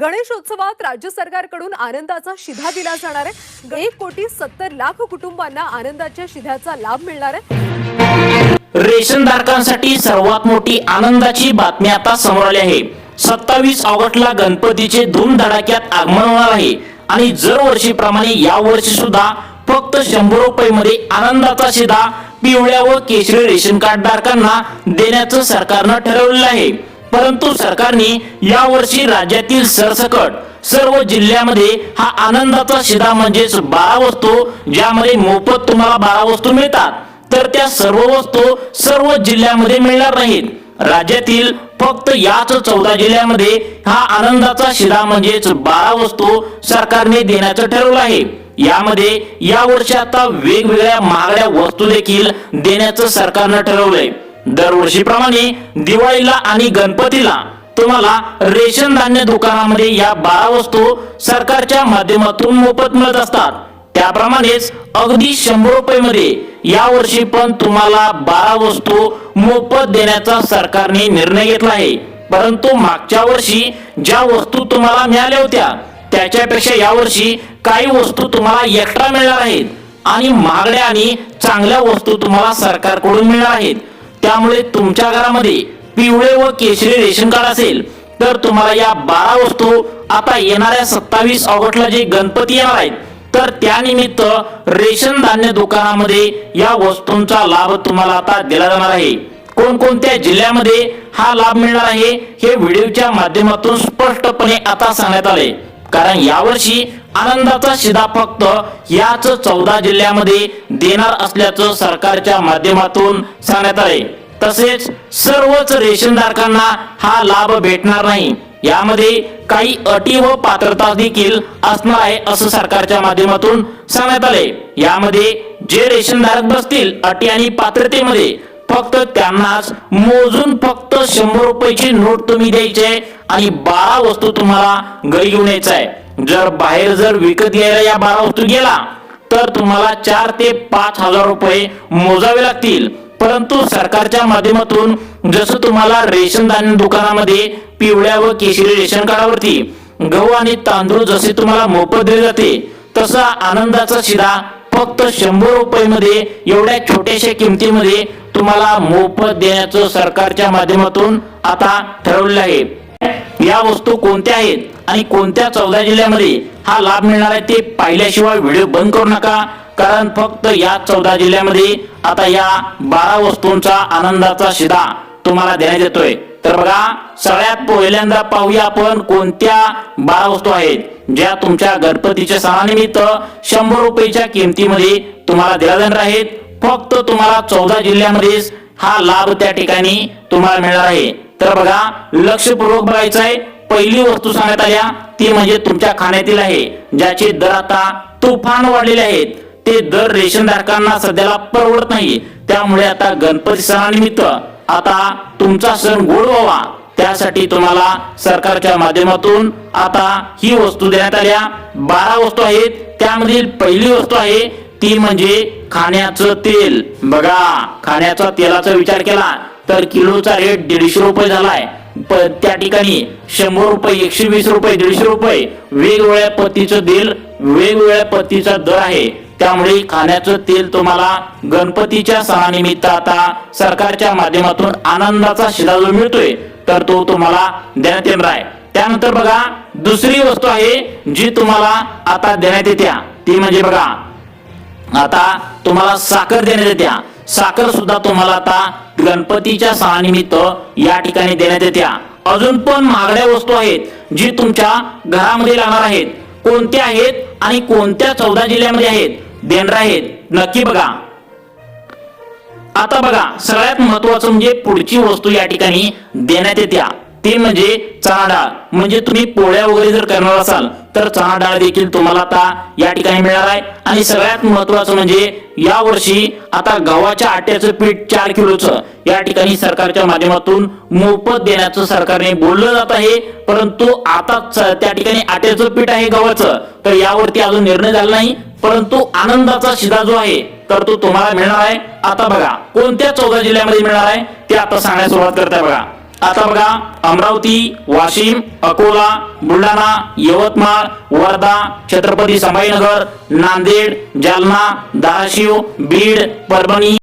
गणेशोत्सवात राज्य सरकारकडून आनंदाचा शिधा दिला जाणार आहे. एक कोटी सत्तर लाख कुटुंबांना आनंदाच्या शिध्याचा लाभ मिळणार आहे. रेशन धारकांसाठी सर्वात मोठी आनंदाची बातमी आता समोर आली आहे. सत्तावीस ऑगस्टला गणपतीचे धूमधडाक्यात आगमन होणार आहे. आणि दरवर्षीप्रमाणे या वर्षी सुद्धा फक्त शंभर रुपये मध्ये आनंदाचा शिधा पिवळ्या व केशरी रेशन कार्ड धारकांना देण्याचं सरकारनं ठरवलेलं आहे. परंतु सरकारने यावर्षी राज्यातील सरसकट सर्व जिल्ह्यामध्ये हा आनंदाचा शिधा म्हणजेच बारा वस्तू ज्यामध्ये मोफत तुम्हाला बारा वस्तू मिळतात तर त्या सर्व वस्तू सर्व जिल्ह्यामध्ये मिळणार नाहीत. राज्यातील फक्त याच चौदा जिल्ह्यामध्ये हा आनंदाचा शिधा म्हणजेच बारा वस्तू सरकारने देण्याचं ठरवलं आहे. यामध्ये या वर्षी आता वेगवेगळ्या महागड्या वस्तू देखील देण्याचं सरकारनं ठरवलंय. दरवर्षीप्रमाणे दिवाळीला आणि गणपतीला तुम्हाला रेशन धान्य दुकानामध्ये या बारा वस्तू सरकारच्या माध्यमातून मोफत मिळत असतात. त्याप्रमाणेच अगदी शंभर रुपये मध्ये या वर्षी पण तुम्हाला बारा वस्तू मोफत देण्याचा सरकारने निर्णय घेतला आहे. परंतु मागच्या वर्षी ज्या वस्तू तुम्हाला मिळाल्या होत्या त्याच्यापेक्षा यावर्षी काही वस्तू तुम्हाला एक्स्ट्रा मिळणार आहेत आणि महागड्या आणि चांगल्या वस्तू तुम्हाला सरकारकडून मिळणार आहेत. त्यामुळे तुमच्या घरामध्ये पिवळे व केशरी रेशन कार्ड असेल तर तुम्हाला या बारा वस्तू आता येणाऱ्या सत्तावीस ऑगस्टला जे गणपती येणार आहेत तर त्यानिमित्त रेशन धान्य दुकानामध्ये या वस्तूंचा लाभ तुम्हाला आता दिला जाणार आहे. कोणकोणत्या जिल्ह्यामध्ये हा लाभ मिळणार आहे हे व्हिडिओच्या माध्यमातून स्पष्टपणे आता सांगण्यात आले कारण यावर्षी आनंदाचा शिदा फक्त याच चौदा जिल्ह्यामध्ये देणार असल्याचं सरकारच्या माध्यमातून सांगण्यात आले तसेच सर्वच रेशनधारकांना हा लाभ भेटणार नाही. यामध्ये काही अटी व पात्रता देखील असणार आहे असं सरकारच्या माध्यमातून सांगण्यात आले यामध्ये जे रेशनधारक बसतील अटी आणि पात्रतेमध्ये फक्त त्यांनाच. मोजून फक्त शंभर रुपयाची नोट तुम्ही द्यायची आहे आणि बारा वस्तू तुम्हाला घरी घेऊन यायचं आहे. जर बाहेर जर विकत घ्यायला या बारा वस्तू गेला तर तुम्हाला चार ते पाच हजार रुपये मोजावे लागतील. परंतु सरकारच्या माध्यमातून जसं तुम्हाला रेशन धान्य दुकानामध्ये पिवळ्या व केशरी रेशन कार्डावरती गहू आणि तांदूळ जसे तुम्हाला मोफत दिले जाते तसा आनंदाचा शिधा फक्त शंभर रुपये मध्ये एवढ्या छोट्याशा किमतीमध्ये तुम्हाला मोफत देण्याचं सरकारच्या माध्यमातून आता ठरवलेलं आहे. या वस्तू कोणत्या आहेत आणि कोणत्या चौदा जिल्ह्यामध्ये हा लाभ मिळणार आहे ते पाहिल्याशिवाय व्हिडिओ बंद करू नका कारण फक्त या चौदा जिल्ह्यामध्ये आता या बारा वस्तूंचा आनंदाचा शिदा तुम्हाला देण्यात येतोय. तर बघा सगळ्यात पहिल्यांदा पाहूया आपण कोणत्या बारा वस्तू आहेत. ज्या तुमच्या गणपतीच्या सणानिमित्त शंभर रुपयाच्या किमतीमध्ये तुम्हाला दिल्या जाणार आहेत फक्त तुम्हाला चौदा जिल्ह्यामध्येच हा लाभ त्या ठिकाणी तुम्हाला मिळणार आहे. तर बघा लक्षपूर्वक बघायचं आहे. पहिली वस्तू सांगण्यात आल्या ती म्हणजे तुमच्या खाण्यातील आहे ज्याचे दर आता तुफान वाढलेले आहेत. ते दर रेशनधारकांना सध्याला परवडत नाही. त्यामुळे आता गणपती सणानिमित्त आता तुमचा सण गोड व्हावा. त्यासाठी तुम्हाला सरकारच्या माध्यमातून आता ही वस्तू देण्यात आल्या. बारा वस्तू आहेत त्यामधील पहिली वस्तू आहे ती म्हणजे खाण्याचं तेल. बघा खाण्याचा तेलाचा विचार केला तर किलोचा रेट दीडशे रुपये झालाय. त्या ठिकाणी शंभर रुपये एकशे वीस रुपये दीडशे रुपये वेगवेगळ्या पतीचं तेल वेगवेगळ्या पतीचा दर आहे. त्यामुळे खाण्याचं तेल तुम्हाला गणपतीच्या सणानिमित्त आता सरकारच्या माध्यमातून आनंदाचा शिलाजो मिळतोय. तर तो तुम्हाला देण्यात येणार आहे. त्यानंतर बघा दुसरी वस्तू आहे जी तुम्हाला आता देण्यात येत्या. ती म्हणजे बघा आता तुम्हाला साखर देण्यात येत्या. साखर सुद्धा तुम्हाला आता गणपतीच्या सणानिमित्त या ठिकाणी देण्यात येत्या. अजून पण महागड्या वस्तू आहेत जी तुमच्या घरामध्ये लागणार आहेत. कोणत्या आहेत आणि कोणत्या चौदा जिल्ह्यामध्ये आहेत? देणार आहेत. नक्की बघा. आता बघा सगळ्यात महत्वाचं म्हणजे पुढची वस्तू या ठिकाणी देण्यात येत्या. ते म्हणजे चणा डाळ. म्हणजे तुम्ही पोळ्या वगैरे जर करणार असाल तर चणा डाळ देखील तुम्हाला आता या ठिकाणी मिळणार आहे. आणि सगळ्यात महत्वाचं म्हणजे या वर्षी आता गव्हाच्या आट्याचं पीठ चार किलोचं या ठिकाणी सरकारच्या माध्यमातून मोफत देण्याचं सरकारने बोललं जात आहे. परंतु आता च- त्या ठिकाणी आट्याचं पीठ आहे गव्हाचं. तर यावरती अजून निर्णय झाला नाही. परंतु आनंदाचा शिदा जो आहे तर तो तुम्हाला मिळणार आहे. आता बघा कोणत्या चौदा जिल्ह्यामध्ये मिळणार आहे? ते आता सांगण्यास सुरुवात करताय बघा. आता बघा अमरावती वाशिम अकोला बुलढाणा यवतमाळ वर्धा छत्रपती संभाजीनगर नांदेड जालना दहाशिव बीड परभणी